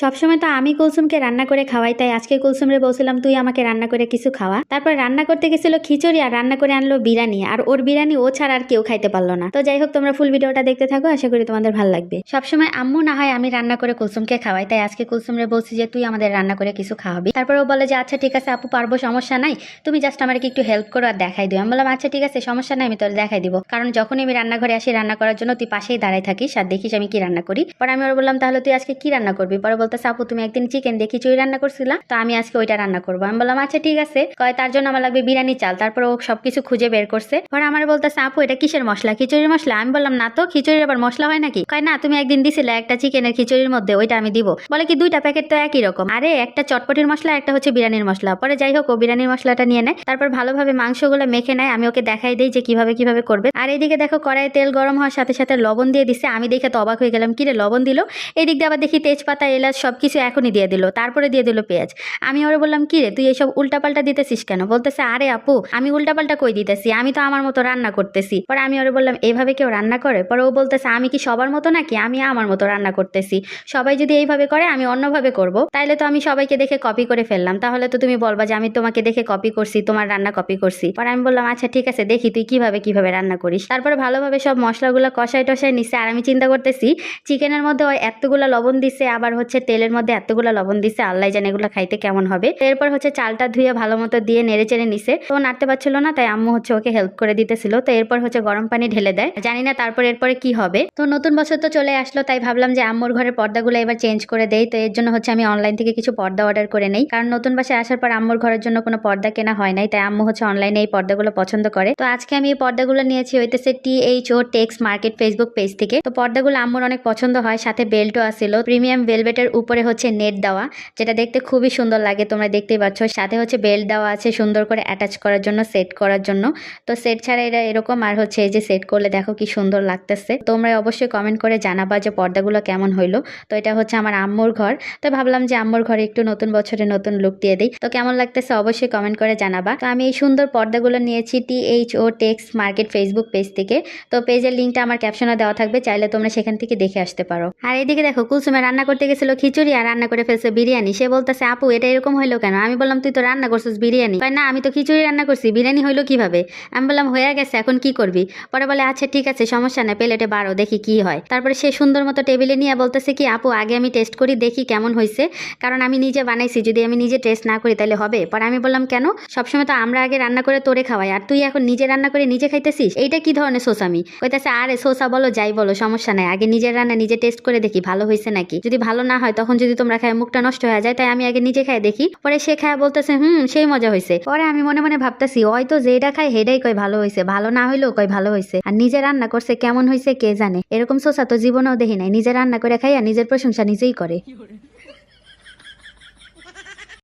সবসময় তো আমি কুলসুমকে রান্না করে খাওয়াই, তাই আজকে কুলসুমরে বলছিলাম, তুই আমাকে রান্না করে কিছু খাওয়া। তারপর রান্না করতে গেছিল খিচুড়ি আর রান্না করে আনলো বিরিয়ানি, আর ওর বিরিয়ানি ও ছাড়া আর কেউ খাইতে পারল না। তো যাই হোক, তোমরা ফুল ভিডিওটা দেখতে থাকো, আশা করি তোমাদের ভালো লাগবে। সবসময় আম্মু না হয় আমি রান্না করে কুলসুমকে খাওয়াই, তাই আজকে কুলসুমরে বলছি যে, তুই আমাদের রান্না করে কিছু খাওয়াবি। তারপর ও বলে যে আচ্ছা ঠিক আছে আপু, পারব, সমস্যা নাই। তুমি জাস্ট আমাকে একটু হেল্প করো আর দেখাই দিও। আমি বললাম আচ্ছা ঠিক আছে, সমস্যা নাই, আমি তোর দেখাই দিব। কারণ যখনই আমি রান্নাঘরে আসি, রান্না করার জন্য তুই পাশেই দাঁড়ায় থাকিস আর দেখিস আমি কি রান্না করি। পরে আমি ওর বললাম, তাহলে তুই আজকে কি রান্না করবি? পরে বলতে আপু, তুমি একদিন চিকেন দেখি চুই রান্না করছিলা? তো আমি আজকে ওইটা রান্না করব। আমি বললাম আচ্ছা ঠিক আছে। কয়, তার জন্য আমার লাগবে বিরিয়ানি, চাল। তারপর ও সবকিছু খুঁজে বের করছে। পরে আমার বলতেছে, আপু, এটা কিসের মশলা? খিচুড়ির মশলা? আমি বললাম, না তো, খিচুড়ির আবার মশলা হয় নাকি? কয়, না, তুমি একদিন দিছিলে একটা চিকেনের খিচুড়ির মধ্যে, ওইটা আমি দিব। বলে কি, দুইটা প্যাকেট তো একই রকম। আরে, একটা চটপটির মশলা, একটা হচ্ছে বিরিয়ানির মশলা। পরে যাই হোক, ও বিরিয়ানির মশলাটা নিয়ে নেয়। তারপর ভালোভাবে মাংসগুলো মেখে নেয়। আমি ওকে দেখাই দিই যে কীভাবে কীভাবে করবে। আর এইদিকে দেখো কড়াই তেল গরম হওয়ার সাথে সাথে লবণ দিয়ে দিচ্ছে আমি দেখে তো অবাক হয়ে গেলাম, কিরে, লবণ দিল? এদিক দিয়ে আবার দেখি তেজপাতা, এলাচ সব কিছু এখনই দিয়ে দিল, তারপরে দিয়ে দিল পেঁয়াজ। আমি ওরে বললাম কিরে তুই এইসব উল্টাপাল্টা দিতেছিস কেন? বলতেছে, আরে আপু, আমি উল্টাপাল্টা কই দিতেছি? আমি তো আমার মতো রান্না করতেছি। পরে আমি ওরে বললাম এভাবে কেউ রান্না করে? পরে ও বলতেছে, আমি কি সবার মতো নাকি? আমি আমার মতো রান্না করতেছি। সবাই যদি এইভাবে করে, আমি অন্যভাবে করব। তাইলে তো আমি সবাইকে দেখে কপি করে ফেললাম। তাহলে তো তুমি বলবা যে, আমি তোমাকে দেখে কপি করছি, তোমার রান্না কপি করছি। পরে আমি বললাম আচ্ছা ঠিক আছে, দেখি তুই কীভাবে কীভাবে রান্না করিস? তারপরে ভালোভাবে সব মশলাগুলো কষাই টষাই নিচ্ছে আর আমি চিন্তা করতেছি, চিকেনের মধ্যে ওই এতগুলো লবণ দিছে, আবার হচ্ছে তেলের মধ্যে এতগুলো লবণ দিছে, আল্লাহ জানে এগুলো খাইতে কেমন হবে। এরপর হচ্ছে চালটা ধুয়ে ভালো মতো দিয়ে নেড়ে চেড়ে নিছে। তো নাড়তে পারছিল না, তাই আম্মু হচ্ছে ওকে হেল্প করে দিতেছিল। তো এরপর হচ্ছে গরম পানি ঢেলে দেয়। জানি না তারপর এরপরে কি হবে। তো নতুন বছর তো চলে আসলো, তাই ভাবলাম যে আম্মুর ঘরের পর্দাগুলো এবার চেঞ্জ করে দেই। তো এর জন্য হচ্ছে আমি অনলাইন থেকে কিছু পর্দা অর্ডার করে নেই। কারণ নতুন বাসায় আসার পর আম্মুর ঘরের জন্য কোনো পর্দা কেনা হয় নাই, তাই আম্মু হচ্ছে অনলাইনে এই পর্দাগুলো পছন্দ করে। তো আজকে আমি এই পর্দাগুলো নিয়েছি, হইতেছে T H O Tex market Facebook page থেকে। তো পর্দাগুলো আম্মুর অনেক পছন্দ হয়, সাথে বেল্টও আসছিল প্রিমিয়াম ভেলভেটের উপরে হচ্ছে নেট দেওয়া, যেটা দেখতে খুবই সুন্দর লাগে, তোমরা দেখতেই পাচ্ছ। সাথে হচ্ছে বেল্ট দেওয়া আছে সুন্দর করে অ্যাটাচ করার জন্য সেট করার জন্য। তো সেট ছাড়া এরা এরকম, আর হচ্ছে এই যে সেট করলে দেখো কি সুন্দর লাগতেছে। তোমরা অবশ্যই কমেন্ট করে জানাবা যে পর্দাগুলো কেমন হইল। তো এটা হচ্ছে আমার আম্মুর ঘর। তো ভাবলাম যে আম্মুর ঘরে একটু নতুন বছরে নতুন লুক দিয়ে দিই। তো কেমন লাগতেছে অবশ্যই কমেন্ট করে জানাবা। তো আমি এই সুন্দর পর্দাগুলো নিয়েছি T H O Tex market Facebook page থেকে। তো পেজের লিঙ্কটা আমার ক্যাপশনে দেওয়া থাকবে, চাইলে তোমরা সেখান থেকে দেখে আসতে পারো। আর এইদিকে দেখো, কুলসুমে রান্না করতে গেছিল খিচুড়ি আর রান্না করে ফেলছে বিরিয়ানি। সে বলতেছে, আপু, এটা এরকম হইল কেন? আমি বললাম, তুই তো রান্না করছিস বিরিয়ানি। না, আমি তো খিচুড়ি রান্না করছি, বিরিয়ানি হইল কীভাবে? আমি বললাম, হয়ে গেছে, এখন কি করবি? পরে বলে আচ্ছা ঠিক আছে, সমস্যা নেই, প্লেটে বারো দেখি কি হয়। তারপরে সে সুন্দর মতো টেবিলে নিয়ে বলতেছে কি, আপু, আগে আমি টেস্ট করি, দেখি কেমন হয়েছে কারণ আমি নিজে বানাইছি, যদি আমি নিজে টেস্ট না করি, তাহলে হবে। পরে আমি বললাম, কেন? সবসময় তো আমরা আগে রান্না করে তোরে খাওয়াই, আর তুই এখন নিজে রান্না করে নিজে খাইতেছিস? এইটা কি ধরনের সোসামি কইতেছে, আরে সোসা বলো, যাই বলো, সমস্যা নাই, আগে নিজের রান্না নিজে টেস্ট করে দেখি, ভালো হয়েছে নাকি? যদি ভালো না হয় তখন যদি তোমরা খায় মুখটা নষ্ট হয়ে যায়, তাই আমি আগে নিজে খাই দেখি। পরে সে খায় বলতেছে, হুম, সেই মজা হয়েছে পরে আমি মনে মনে ভাবতেছি তো যেটা খায় হেডাই কয় ভালো হয়েছে ভালো না হইলেও কয় ভালো হয়েছে আর নিজে রান্না করছে, কেমন হয়েছে কে জানে? এরকম সোসা তো জীবনেও দেখি নাই। নিজে রান্না করে খাই আর নিজের প্রশংসা নিজেই করে।